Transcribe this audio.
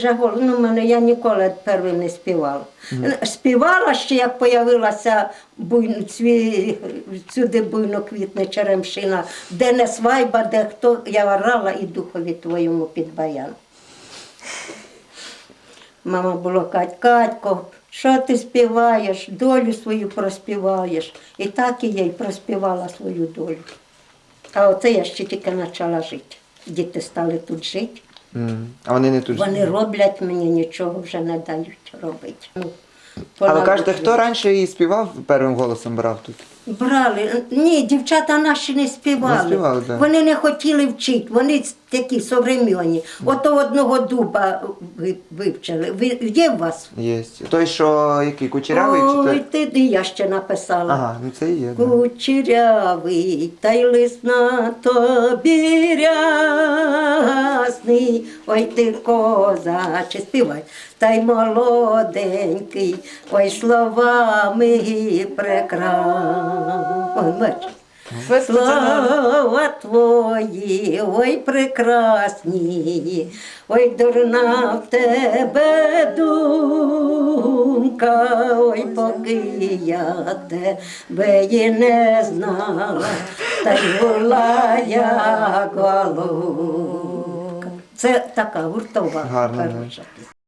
Вже ну, мене я ніколи перший не співала. Співала ще, як появилася буйно, цві, всюди буйно квітне черемшина, де не свайба, де хто, я орала і духові твоєму під баян. Мама було Кать, Катько, що ти співаєш, долю свою проспіваєш. І так і я й проспівала свою долю. А оце я ще тільки почала жити. Діти стали тут жити. А вони не тут. Вони роблять мені нічого вже не дають робити. Ну, А ви кажете, хто раніше її співав, первим голосом брав тут? Брали. Ні, дівчата наші не співали. Не співали, да. Вони не хотіли вчити, вони такі современні. Ото одного дуба ви- вивчили. Ви, є у вас? Є. Той, що який, кучерявий чи Ой, той? ти, я ще написала. Ага, ну це і є. Кучерявий, та й лист на тобі рясний, ой ти козаче, співай, та й молоденький, ой словами прекрасний. Бачиш. Твої, ой прекрасні, ой дурна в тебе думка, ой поки я тебе і не знала, та й була як голубка. Це така гуртова Гарно.